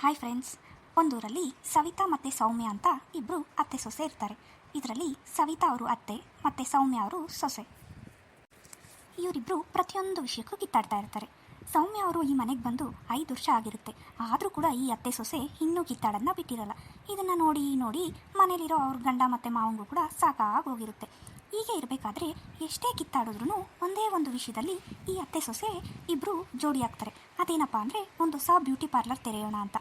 Hi friends ಒಂದೂರಲ್ಲಿ Savita ಮತ್ತು ಸೌಮ್ಯ ಅಂತ ಇಬ್ಬರು ಅತ್ತೆ ಸೊಸೆ ಇರ್ತಾರೆ. ಇದರಲ್ಲಿ ಸವಿತಾ ಅವರು ಅತ್ತೆ ಮತ್ತು ಸೌಮ್ಯ ಅವರು ಸೊಸೆ. ಇವರಿಬ್ಬರು ಪ್ರತಿಯೊಂದು ವಿಷಯಕ್ಕೂ ಕಿತ್ತಾಡ್ತಾ ಇರ್ತಾರೆ. ಸೌಮ್ಯ ಅವರು ಈ ಮನೆಗೆ ಬಂದು ಐದು ವರ್ಷ ಆಗಿರುತ್ತೆ. ಆದರೂ ಕೂಡ ಈ ಅತ್ತೆ ಸೊಸೆ ಇನ್ನೂ ಕಿತ್ತಾಡೋದನ್ನ ಬಿಟ್ಟಿರಲ್ಲ. ಇದನ್ನು ನೋಡಿ ನೋಡಿ ಮನೇಲಿರೋ ಅವ್ರ ಗಂಡ ಮತ್ತು ಮಾವಂಗೂ ಕೂಡ ಸಾಕಾಗೋಗಿರುತ್ತೆ ಹೀಗೆ ಇರಬೇಕಾದ್ರೆ ಎಷ್ಟೇ ಕಿತ್ತಾಡಿದ್ರೂ ಒಂದೇ ಒಂದು ವಿಷಯದಲ್ಲಿ ಈ ಅತ್ತೆ ಸೊಸೆ ಇಬ್ಬರು ಜೋಡಿಯಾಗ್ತಾರೆ ಅದೇನಪ್ಪ ಅಂದರೆ ಒಂದು ಹೊಸ ಬ್ಯೂಟಿ ಪಾರ್ಲರ್ ತೆರೆಯೋಣ ಅಂತ.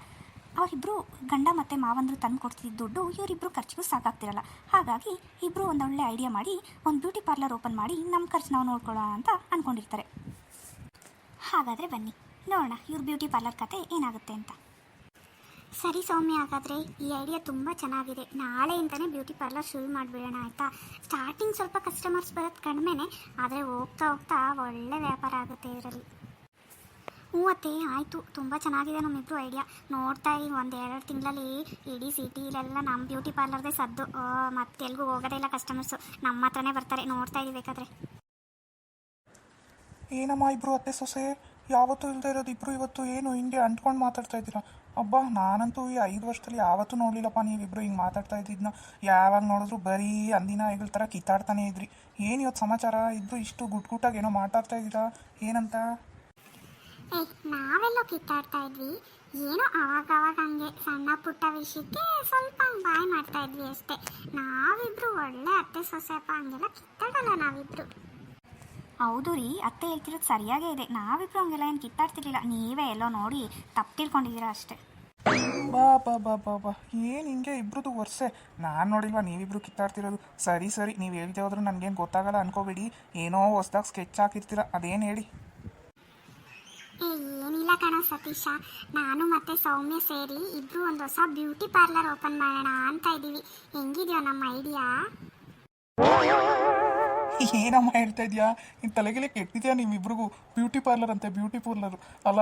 ಅವರಿಬ್ಬರು ಗಂಡ ಮತ್ತು ಮಾವಂದರು ತಂದು ಕೊಡ್ತಿದ್ದ ದುಡ್ಡು ಇವರಿಬ್ಬರು ಖರ್ಚಿಗೂ ಸಾಕಾಗ್ತಿರಲ್ಲ. ಹಾಗಾಗಿ ಇಬ್ಬರು ಒಂದೊಳ್ಳೆ ಐಡಿಯಾ ಮಾಡಿ, ಒಂದು ಬ್ಯೂಟಿ ಪಾರ್ಲರ್ ಓಪನ್ ಮಾಡಿ ನಮ್ಮ ಖರ್ಚು ನಾವು ನೋಡ್ಕೊಳ್ಳೋಣ ಅಂತ ಅಂದ್ಕೊಂಡಿರ್ತಾರೆ ಹಾಗಾದರೆ ಬನ್ನಿ, ನೋಡೋಣ ಇವ್ರ ಬ್ಯೂಟಿ ಪಾರ್ಲರ್ ಕತೆ ಏನಾಗುತ್ತೆ ಅಂತ. ಸರಿ ಸೌಮ್ಯ, ಹಾಗಾದರೆ ಈ ಐಡಿಯಾ ತುಂಬ ಚೆನ್ನಾಗಿದೆ. ನಾಳೆಯಿಂದನೇ ಬ್ಯೂಟಿ ಪಾರ್ಲರ್ ಶುರು ಮಾಡಿಬಿಡೋಣ, ಆಯಿತಾ? ಸ್ಟಾರ್ಟಿಂಗ್ ಸ್ವಲ್ಪ ಕಸ್ಟಮರ್ಸ್ ಬರೋದು ಕಡಿಮೆನೆ ಆದರೆ ಹೋಗ್ತಾ ಹೋಗ್ತಾ ಒಳ್ಳೆ ವ್ಯಾಪಾರ ಆಗುತ್ತೆ ಇದರಲ್ಲಿ. ಮೂವತ್ತೇ ಆಯಿತು. ತುಂಬ ಚೆನ್ನಾಗಿದೆ ನಮ್ಮಿಬ್ರು ಐಡಿಯಾ ನೋಡ್ತಾ ಇದ್ದೀವಿ ಒಂದು ಎರಡು ತಿಂಗಳಲ್ಲಿ ಇಡೀ ಸಿಟಿಲೆಲ್ಲ ನಮ್ಮ ಬ್ಯೂಟಿ ಪಾರ್ಲರ್ದೇ ಸದ್ದು. ಮತ್ತೆ ಮತ್ತೆಲ್ಗೂ ಹೋಗೋದೇ ಇಲ್ಲ ಕಸ್ಟಮರ್ಸು ನಮ್ಮ ಹತ್ರನೇ ಬರ್ತಾರೆ. ನೋಡ್ತಾ ಇದ್ದೀವಿ ಬೇಕಾದ್ರೆ. ಏನಮ್ಮ ಇಬ್ರು ಅತ್ತೆ ಸೊಸೆ? ಯಾವತ್ತೂ ಇಲ್ಲದೆ ಇರೋದು ಇಬ್ರು ಇವತ್ತು ಏನು ಹಿಂಗೆ ಅಂಟ್ಕೊಂಡು ಮಾತಾಡ್ತಾ ಇದ್ದೀರಾ? ಅಬ್ಬ, ನಾನಂತೂ ಈ ಐದು ವರ್ಷದಲ್ಲಿ ಯಾವತ್ತೂ ನೋಡಲಿಲ್ಲಪ್ಪ ನೀವಿಬ್ರು ಹಿಂಗೆ ಮಾತಾಡ್ತಾ ಇದ್ದಿದ್ನ. ಯಾವಾಗ ನೋಡಿದ್ರು ಬರೀ ಅಂದಿನ ಐಗಳ ಥರ ಕಿತ್ತಾಡ್ತಾನೆ ಇದ್ರಿ. ಏನು ಇವತ್ತು ಸಮಾಚಾರ? ಇಬ್ರು ಇಷ್ಟು ಗುಟ್ ಗುಟ್ಟಾಗಿ ಏನೋ ಮಾತಾಡ್ತಾ ಇದ್ದೀರಾ? ಏನಂತ? ಏ ನಾವೆಲ್ಲ ಕಿತ್ತಾಡ್ತಾ ಇದ್ವಿ. ಏನೋ ಅವಾಗ ಅವಾಗ ಹಂಗೆ ಸಣ್ಣ ಪುಟ್ಟ ವಿಷಯಕ್ಕೆ ಸ್ವಲ್ಪ ಬಾಯ್ ಮಾಡ್ತಾ ಇದ್ವಿ ಅಷ್ಟೇ. ನಾವಿಬ್ರು ಒಳ್ಳೆ ಅತ್ತೆ ಸೊಸೆಪ್ಪ ಹಂಗೆಲ್ಲ ಕಿತ್ತಾಡಲ್ಲ ನಾವಿಬ್ರು. ಹೌದು ರೀ ಅತ್ತೆ ಹೇಳ್ತಿರೋದು ಸರಿಯಾಗೇ ಇದೆ. ನಾವಿಬ್ರು ಹಂಗೆಲ್ಲ ಏನು ಕಿತ್ತಾಡ್ತಿರ್ಲಿಲ್ಲ. ನೀವೇ ಎಲ್ಲೋ ನೋಡಿ ತಪ್ಪು ತಿಳ್ಕೊಂಡಿದ್ದೀರಾ ಅಷ್ಟೇ. ಬಾ ಬಾ ಬಾ ಬಾ ಬಾ. ಏನು ಹಿಂಗೆ ಇಬ್ರದ್ದು ವರ್ಷೆ? ನಾನು ನೋಡಿಲ್ವಾ ನೀವಿಬ್ರು ಕಿತ್ತಾಡ್ತಿರೋದು? ಸರಿ ಸರಿ ನೀವು ಹೇಳ್ದೆ ಹೋದ್ರೂ ನನಗೇನು ಗೊತ್ತಾಗಲ್ಲ ಅನ್ಕೋಬೇಡಿ. ಏನೋ ಹೊಸದಾಗ ಸ್ಕೆಚ್ ಹಾಕಿರ್ತೀರ. ಅದೇನು ಹೇಳಿ? ಏನಿಲ್ಲ ಕಣೋ ಸತೀಶ. ನಾನು ಮತ್ತೆ ಸೌಮ್ಯ ಸೇರಿ ಇಬ್ರು ಒಂದು ಹೊಸ ಬ್ಯೂಟಿ ಪಾರ್ಲರ್ ಓಪನ್ ಮಾಡೋಣ ಅಂತ ಇದ್ದೀವಿ. ಹೆಂಗಿದ್ಯೋ ನಮ್ಮ ಐಡಿಯಾ? ಏನಮ್ಮ ಹೇಳ್ತಾ ಇದೆಯಾ? ನಿನ್ನ ತಲೆಗೆಲೆ ಕೆಟ್ಟಿದ್ಯಾ ನಿಮ್ಮಿಬ್ರಿಗೂ? ಬ್ಯೂಟಿ ಪಾರ್ಲರ್ ಅಂತೆ ಬ್ಯೂಟಿ ಪಾರ್ಲರ್. ಅಲ್ಲ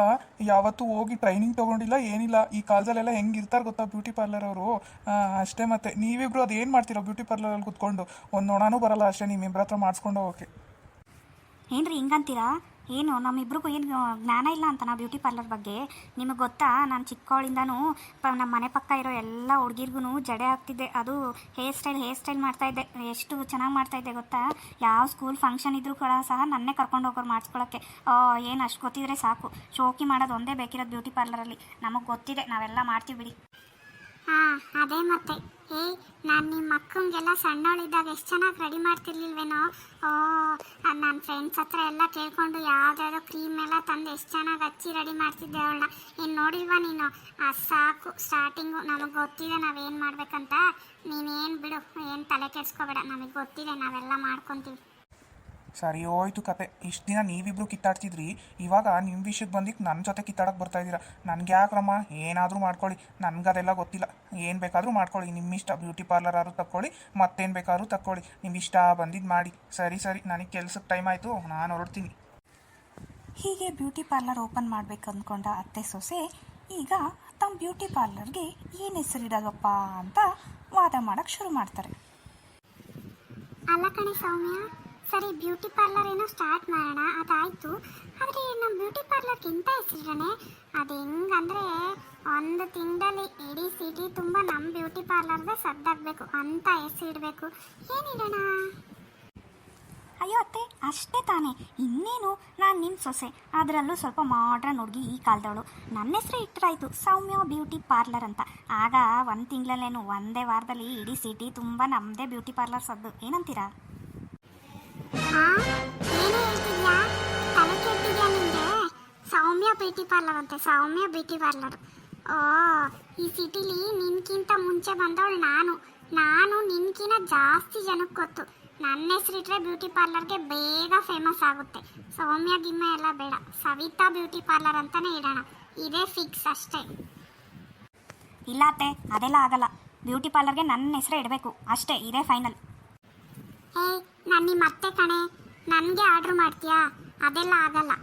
ಯಾವತ್ತೂ ಹೋಗಿ ಟ್ರೈನಿಂಗ್ ತಗೊಂಡಿಲ್ಲ ಏನಿಲ್ಲ. ಈ ಕಾಲದಲ್ಲೆಲ್ಲ ಹೆಂಗೆ ಇರ್ತಾರೆ ಗೊತ್ತಾ ಬ್ಯೂಟಿ ಪಾರ್ಲರ್ ಅವರು? ಅಷ್ಟೇ ಮತ್ತೆ. ನೀವಿಬ್ರು ಅದು ಏನು ಮಾಡ್ತೀರಾ ಬ್ಯೂಟಿ ಪಾರ್ಲರಲ್ಲಿ ಕುತ್ಕೊಂಡು? ಒಂದು ನೋಡಾನೂ ಬರಲ್ಲ ಅಷ್ಟೇ ನಿಮ್ಮಿಬ್ರ ಹತ್ರ ಮಾಡಿಸ್ಕೊಂಡು ಹೋಗೋಕ್ಕೆ ಏನ್ರಿ ಹಿಂಗಂತೀರಾ? ಏನು, ನಮ್ಮಿಬ್ರಿಗೂ ಏನು, ಜ್ಞಾನ ಇಲ್ಲ ಅಂತ ನಾ ಬ್ಯೂಟಿ ಪಾರ್ಲರ್ ಬಗ್ಗೆ. ನಿಮಗೆ ಗೊತ್ತಾ, ನಾನು ಚಿಕ್ಕವಳಿಂದನೂ ನಮ್ಮ ಮನೆ ಪಕ್ಕ ಇರೋ ಎಲ್ಲ ಹುಡುಗಿರ್ಗೂ ಜಡೆ ಹಾಕ್ತಿದ್ದೆ ಅದು ಹೇರ್ ಸ್ಟೈಲ್ ಹೇರ್ ಸ್ಟೈಲ್ ಮಾಡ್ತಾಯಿದ್ದೆ ಎಷ್ಟು ಚೆನ್ನಾಗಿ ಮಾಡ್ತಾಯಿದ್ದೆ ಗೊತ್ತಾ? ಯಾವ ಸ್ಕೂಲ್ ಫಂಕ್ಷನ್ ಇದ್ರೂ ಕೂಡ ಸಹ ನನ್ನೇ ಕರ್ಕೊಂಡು ಹೋಗೋರು ಮಾಡಿಸ್ಕೊಳಕ್ಕೆ. ಏನು ಅಷ್ಟು ಗೊತ್ತಿದ್ರೆ ಸಾಕು. ಶೋಕಿ ಮಾಡೋದು ಒಂದೇ ಬೇಕಿರೋದು ಬ್ಯೂಟಿ ಪಾರ್ಲರಲ್ಲಿ. ನಮಗೆ ಗೊತ್ತಿದೆ, ನಾವೆಲ್ಲ ಮಾಡ್ತೀವಿ ಬಿಡಿ. ಹಾ, ಅದೇ ಮತ್ತೆ. ಏ, ನಾನು ನಿಮ್ಮ ಅಕ್ಕಂಗೆಲ್ಲ ಸಣ್ಣವಳಿದ್ದಾಗ ಎಷ್ಟು ಚೆನ್ನಾಗಿ ರೆಡಿ ಮಾಡ್ತಿರ್ಲಿಲ್ವೇನೋ? ಓ ನನ್ನ ಫ್ರೆಂಡ್ಸ್ ಹತ್ರ ಎಲ್ಲ ಕೇಳ್ಕೊಂಡು ಯಾವ್ದಾದ್ರು ಕ್ರೀಮ್ ಎಲ್ಲ ತಂದು ಎಷ್ಟು ಚೆನ್ನಾಗಿ ಹಚ್ಚಿ ರೆಡಿ ಮಾಡ್ತಿದ್ದೆ ಅವಳನ್ನ. ಏನು ನೋಡಿಲ್ವಾ ನೀನು? ಆ, ಸಾಕು ಸ್ಟಾರ್ಟಿಂಗು ನಮಗೆ ಗೊತ್ತಿದೆ ನಾವೇನು ಮಾಡ್ಬೇಕಂತ. ನೀನೇನು ಬಿಡು, ಏನು ತಲೆ ಕೆಡಿಸ್ಕೋಬೇಡ. ನಮಗೆ ಗೊತ್ತಿದೆ ನಾವೆಲ್ಲ ಮಾಡ್ಕೊತೀವಿ. ಸರಿ ಹೋಯ್ತು ಕತೆ. ಇಷ್ಟು ದಿನ ನೀವಿಬ್ರು ಕಿತ್ತಾಡ್ತಿದ್ರಿ. ಇವಾಗ ನಿಮ್ಮ ವಿಷಯಕ್ಕೆ ಬಂದಿಕ್ಕೆ ನನ್ನ ಜೊತೆ ಕಿತ್ತಾಡಕ್ಕೆ ಬರ್ತಾ ಇದ್ದೀರಾ? ನನಗೆ ಯಾಕ್ರಮ್ಮ ಏನಾದರೂ ಮಾಡ್ಕೊಳ್ಳಿ. ನನಗದೆಲ್ಲ ಗೊತ್ತಿಲ್ಲ. ಏನು ಬೇಕಾದರೂ ಮಾಡ್ಕೊಳ್ಳಿ. ನಿಮ್ಮ ಇಷ್ಟ ಬ್ಯೂಟಿ ಪಾರ್ಲರ್ ಆದರೂ ತಕ್ಕೊಳ್ಳಿ. ಮತ್ತೇನು ಬೇಕಾದ್ರೂ ತಕ್ಕೊಳ್ಳಿ. ನಿಮ್ಮ ಇಷ್ಟ ಬಂದಿದ್ದು ಮಾಡಿ. ಸರಿ ಸರಿ. ನನಗೆ ಕೆಲ್ಸಕ್ಕೆ ಟೈಮ್ ಆಯಿತು. ನಾನು ಹೊರಡ್ತೀನಿ. ಹೀಗೆ ಬ್ಯೂಟಿ ಪಾರ್ಲರ್ ಓಪನ್ ಮಾಡ್ಬೇಕು ಅಂದ್ಕೊಂಡ ಅತ್ತೆ ಸೊಸೆ ಈಗ ತಮ್ಮ ಬ್ಯೂಟಿ ಪಾರ್ಲರ್ಗೆ ಏನು ಹೆಸರಿಡಲ್ವಪ್ಪ ಅಂತ ವಾದ ಮಾಡೋಕ್ಕೆ ಶುರು ಮಾಡ್ತಾರೆ. ಅಲ್ಲ ಕಣೆ ಸೌಮ್ಯ. ಸರಿ, ಬ್ಯೂಟಿ ಪಾರ್ಲರ್ ಏನೋ ಸ್ಟಾರ್ಟ್ ಮಾಡೋಣ, ಅದಾಯಿತು. ಆದರೆ ನಮ್ಮ ಬ್ಯೂಟಿ ಪಾರ್ಲರ್ಗೆ ಎಂತ ಹೆಸರಿಡನೆ ಅದು ಹೆಂಗಂದ್ರೆ ಒಂದು ತಿಂಗಳಲ್ಲಿ ಇಡೀ ಸಿಟಿ ತುಂಬ ನಮ್ಮ ಬ್ಯೂಟಿ ಪಾರ್ಲರ್ಗೆ ಸದ್ದಾಗಬೇಕು ಅಂತ ಹೆಸರಿಡಬೇಕು. ಏನಿಡೋಣ? ಅಯ್ಯೋ ಅತ್ತೆ, ಅಷ್ಟೇ ತಾನೇ. ಇನ್ನೇನು? ನಾನು ನಿಮ್ಮ ಸೊಸೆ. ಅದರಲ್ಲೂ ಸ್ವಲ್ಪ ಮಾಡ್ರನ್ ಹುಡುಗಿ ಈ ಕಾಲದವಳು. ನನ್ನ ಹೆಸರು ಇಟ್ಟರಾಯ್ತು ಸೌಮ್ಯ ಬ್ಯೂಟಿ ಪಾರ್ಲರ್ ಅಂತ. ಆಗ ಒಂದು ತಿಂಗಳಲ್ಲೇನು ಒಂದೇ ವಾರದಲ್ಲಿ ಇಡೀ ಸಿಟಿ ತುಂಬ ನಮ್ಮದೇ ಬ್ಯೂಟಿ ಪಾರ್ಲರ್ ಸದ್ದು. ಏನಂತೀರಾ? ಸೌಮ್ಯ ಬ್ಯೂಟಿ ಪಾರ್ಲರ್ ಅಂತೆ, ಸೌಮ್ಯ ಬ್ಯೂಟಿ ಪಾರ್ಲರ್. ಓ, ಈ ಸಿಟಿಲಿ ನಿನ್ಕಿಂತ ಮುಂಚೆ ಬಂದವಳು ನಾನು. ನಾನು ನಿನ್ಕಿನ ಜಾಸ್ತಿ ಜನಕ್ಕೆ ಗೊತ್ತು. ನನ್ನ ಹೆಸರಿಟ್ರೆ ಬ್ಯೂಟಿ ಪಾರ್ಲರ್ಗೆ ಬೇಗ ಫೇಮಸ್ ಆಗುತ್ತೆ. ಸೌಮ್ಯ ಗಿಮ್ಮ ಎಲ್ಲ ಬೇಡ. ಸವಿತಾ ಬ್ಯೂಟಿ ಪಾರ್ಲರ್ ಅಂತಾನೆ ಇಡೋಣ. ಇದೇ ಫಿಕ್ಸ್ ಅಷ್ಟೇ. ಇಲ್ಲ ಅತ್ತೆ, ಅದೆಲ್ಲ ಆಗಲ್ಲ. ಬ್ಯೂಟಿ ಪಾರ್ಲರ್ಗೆ ನನ್ನ ಹೆಸರೇ ಇಡಬೇಕು. ಅಷ್ಟೇ, ಇದೇ ಫೈನಲ್ ಹೇ ನಾನು ನಿಮ್ಮ ಅತ್ತೆ ಕಣೆ. ನನಗೆ ಆರ್ಡ್ರ್ ಮಾಡ್ತೀಯಾ? ಅದೆಲ್ಲ ಆಗಲ್ಲ.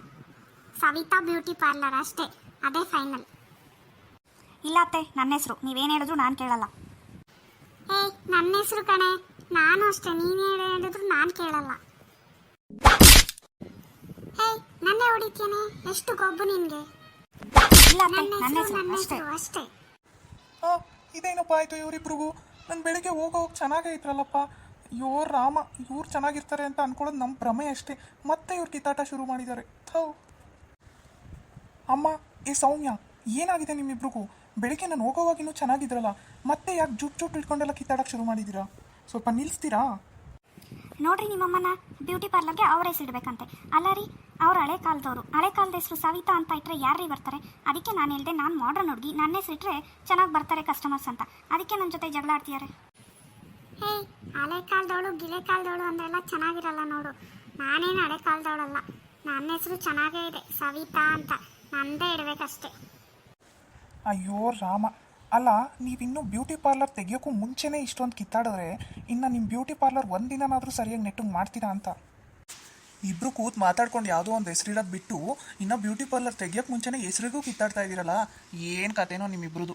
ಸವಿತಾ ಬ್ಯೂಟಿ ಪಾರ್ಲರ್ ಅಷ್ಟೇ. ಅದೇ ಫೈನಲ್. ಇಲ್ಲ ಅತ್ತೆ ನನ್ನ ಹೆಸರು. ನೀವೇನು ಹೇಳಿದ್ರು ನಾನು ಕೇಳಲ್ಲ. ಏ ನನ್ನ ಹೆಸರು ಕಣೆ. ನಾನು ಅಷ್ಟೇ. ನೀನು ಹೇಳಿದ್ರು ನಾನು ಕೇಳಲ್ಲ. ಏಯ್ ನನ್ನೇ ಹೊಡಿತೇನೆ ಎಷ್ಟು ಗೊಬ್ಬು ನಿನಗೆ? ಇಲ್ಲ ಅತ್ತೆ ನನ್ನ ಅಷ್ಟೇ. ಹೆಸರು ಅಷ್ಟೇ. ಓ ಇದೇನಪ್ಪ ಆಯಿತು ಇವರಿಬ್ರಿಗೂ? ನಾನು ಬೆಳಿಗ್ಗೆ ಹೋಗೋ ಹೋಗಿ ಚೆನ್ನಾಗೇ ಇದ್ರಲ್ಲಪ್ಪ. ಅಯ್ಯೋ ರಾಮ, ಇವ್ರು ಚೆನ್ನಾಗಿರ್ತಾರೆ ಅಂತ ಅನ್ಕೊಳ್ಳೋದು ನಮ್ಮ ಭ್ರಮೆ ಅಷ್ಟೇ. ಮತ್ತೆ ಇವ್ರು ಕಿತ್ತಾಟ ಶುರು ಮಾಡಿದ್ದಾರೆ. ಥೌ. ಅಮ್ಮ, ಏ ಸೌಮ್ಯ, ಏನಾಗಿದೆ ನಿಮ್ಮಿಬ್ರಿಗೂ? ಬೆಳಿಗ್ಗೆ ನಾನು ಹೋಗೋವಾಗಿನೂ ಚೆನ್ನಾಗಿದ್ರಲ್ಲ, ಮತ್ತೆ ಯಾಕೆ ಜುಟ್ ಜುಟ್ ಇಟ್ಕೊಂಡೆಲ್ಲ ಕಿತ್ತಾಡಕ್ಕೆ ಶುರು ಮಾಡಿದ್ದೀರಾ? ಸ್ವಲ್ಪ ನಿಲ್ಲಿಸ್ತೀರಾ ನೋಡ್ರಿ ನಿಮ್ಮಮ್ಮನ, ಬ್ಯೂಟಿ ಪಾರ್ಲರ್ಗೆ ಅವ್ರ ಹೆಸರು ಇಡಬೇಕಂತೆ. ಅಲ್ಲ ರೀ, ಅವ್ರ ಹಳೆ ಕಾಲದವರು. ಹಳೆ ಕಾಲದ ಹೆಸರು ಸವಿತಾ ಅಂತ ಇಟ್ಟರೆ ಯಾರೀ ಬರ್ತಾರೆ? ಅದಕ್ಕೆ ನಾನು ಹೇಳಿದೆ ನಾನು ಮಾಡ್ರನ್ ಹುಡುಗಿ. ನನ್ನ ಹೆಸರಿಟ್ರೆ ಚೆನ್ನಾಗಿ ಬರ್ತಾರೆ ಕಸ್ಟಮರ್ಸ್ ಅಂತ. ಅದಕ್ಕೆ ನನ್ನ ಜೊತೆ ಜಗಳ ಆಡ್ತಿದ್ದಾರೆ ಹೇ ಹಳೆ ಕಾಲದವಳು ಗಿಳೆ ಕಾಲದವಳು ಅಂದೆಲ್ಲ ಚೆನ್ನಾಗಿರಲ್ಲ ನೋಡು. ನಾನೇನು ಹಳೆ ಕಾಲದವಳಲ್ಲ. ನನ್ನ ಹೆಸರು ಚೆನ್ನಾಗೇ ಇದೆ ಸವಿತಾ ಅಂತ. ನಂದೇ ಇಡಬೇಕಷ್ಟೇ ಅಯ್ಯೋ ರಾಮ. ಅಲ್ಲ ನೀವಿನ್ನೂ ಬ್ಯೂಟಿ ಪಾರ್ಲರ್ ತೆಗಿಯೋಕ್ಕೂ ಮುಂಚೆನೇ ಇಷ್ಟೊಂದು ಕಿತ್ತಾಡಿದ್ರೆ ಇನ್ನು ನಿಮ್ಮ ಬ್ಯೂಟಿ ಪಾರ್ಲರ್ ಒಂದಿನನಾದರೂ ಸರಿಯಾಗಿ ನೆಟ್ಟಿಗೆ ಮಾಡ್ತೀರಾ ಅಂತ? ಇಬ್ರು ಕೂತ್ ಮಾತಾಡ್ಕೊಂಡು ಯಾವುದೋ ಒಂದು ಹೆಸರಿಡೋದು ಬಿಟ್ಟು ಇನ್ನೂ ಬ್ಯೂಟಿ ಪಾರ್ಲರ್ ತೆಗಿಯೋಕ್ಕೆ ಮುಂಚೆನೇ ಹೆಸರಿಗೂ ಕಿತ್ತಾಡ್ತಾ ಇದ್ದೀರಲ್ಲ ಏನು ಕತೆನೋ ನಿಮ್ಮಿಬ್ರದು.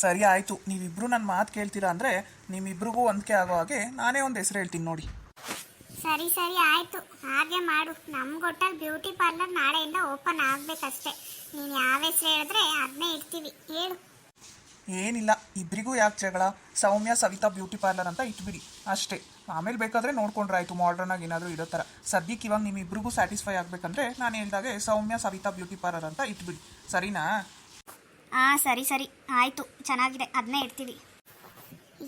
ಸರಿ ಆಯಿತು. ನೀವಿಬ್ರು ನನ್ನ ಮಾತು ಕೇಳ್ತೀರಾ ಅಂದರೆ ನಿಮ್ಮಿಬ್ರಿಗೂ ಹೊಂದಿಕೆ ಆಗೋ ಹಾಗೆ ನಾನೇ ಒಂದು ಹೆಸರು ಹೇಳ್ತೀನಿ ನೋಡಿ. ಸರಿ ಸರಿ ಆಯ್ತು. ಹಾಗೆ ಮಾಡು. ನಮ್ಗೊಟ್ಟಲ್ಲಿ ಬ್ಯೂಟಿ ಪಾರ್ಲರ್ ನಾಳೆಯಿಂದ ಓಪನ್ ಆಗಬೇಕಷ್ಟೇ. ನೀನು ಯಾವ ಹೆಸರು ಹೇಳಿದ್ರೆ ಅದನ್ನೇ ಇಡ್ತೀವಿ. ಹೇಳು. ಏನಿಲ್ಲ ಇಬ್ಬರಿಗೂ ಯಾಕೆ ಜಗಳ? ಸೌಮ್ಯ ಸವಿತಾ ಬ್ಯೂಟಿ ಪಾರ್ಲರ್ ಅಂತ ಇಟ್ಬಿಡಿ. ಅಷ್ಟೇ. ಆಮೇಲೆ ಬೇಕಾದರೆ ನೋಡ್ಕೊಂಡ್ರೆ ಆಯ್ತು ಮಾಡ್ರನ್ ಆಗಿ ಏನಾದರೂ ಇರೋ ಥರ. ಸದ್ಯಕ್ಕೆ ಇವಾಗ ನಿಮ್ಮಿಬ್ರಿಗೂ ಸ್ಯಾಟಿಸ್ಫೈ ಆಗಬೇಕಂದ್ರೆ ನಾನು ಹೇಳಿದಾಗೆ ಸೌಮ್ಯ ಸವಿತಾ ಬ್ಯೂಟಿ ಪಾರ್ಲರ್ ಅಂತ ಇಟ್ಬಿಡಿ. ಸರಿನಾ? ಹಾಂ ಸರಿ ಸರಿ. ಆಯಿತು. ಚೆನ್ನಾಗಿದೆ. ಅದನ್ನೇ ಇಡ್ತೀವಿ.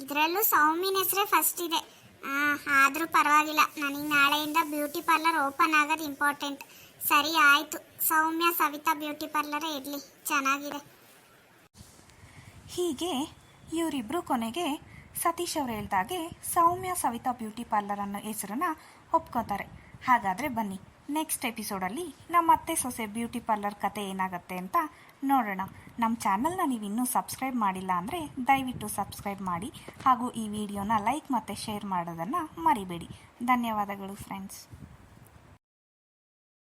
ಇದರಲ್ಲೂ ಸೌಮ್ಯನ ಹೆಸರೇ ಫಸ್ಟ್ ಇದೆ. ಆದರೂ ಪರವಾಗಿಲ್ಲ. ನನಗೆ ನಾಳೆಯಿಂದ ಬ್ಯೂಟಿ ಪಾರ್ಲರ್ ಓಪನ್ ಆಗೋದು ಇಂಪಾರ್ಟೆಂಟ್ ಸರಿ ಆಯಿತು. ಸೌಮ್ಯ ಸವಿತಾ ಬ್ಯೂಟಿ ಪಾರ್ಲರೇ ಇರಲಿ. ಚೆನ್ನಾಗಿದೆ. ಹೀಗೆ ಇವರಿಬ್ಬರು ಕೊನೆಗೆ ಸತೀಶ್ ಅವರು ಹೇಳ್ದಾಗೆ ಸೌಮ್ಯ ಸವಿತಾ ಬ್ಯೂಟಿ ಪಾರ್ಲರ್ ಅನ್ನೋ ಹೆಸರನ್ನ ಒಪ್ಕೋತಾರೆ. ಹಾಗಾದರೆ ಬನ್ನಿ. ನೆಕ್ಸ್ಟ್ ಎಪಿಸೋಡಲ್ಲಿ ನಮ್ಮ ಅತ್ತೆ ಸೊಸೆ ಬ್ಯೂಟಿ ಪಾರ್ಲರ್ ಕತೆ ಏನಾಗುತ್ತೆ ಅಂತ ನೋಡೋಣ. ನಮ್ಮ ಚಾನಲ್ನ ನೀವು ಇನ್ನೂ ಸಬ್ಸ್ಕ್ರೈಬ್ ಮಾಡಿಲ್ಲ ಅಂದರೆ ದಯವಿಟ್ಟು ಸಬ್ಸ್ಕ್ರೈಬ್ ಮಾಡಿ. ಹಾಗೂ ಈ ವಿಡಿಯೋನ ಲೈಕ್ ಮತ್ತು ಶೇರ್ ಮಾಡೋದನ್ನು ಮರಿಬೇಡಿ. ಧನ್ಯವಾದಗಳು ಫ್ರೆಂಡ್ಸ್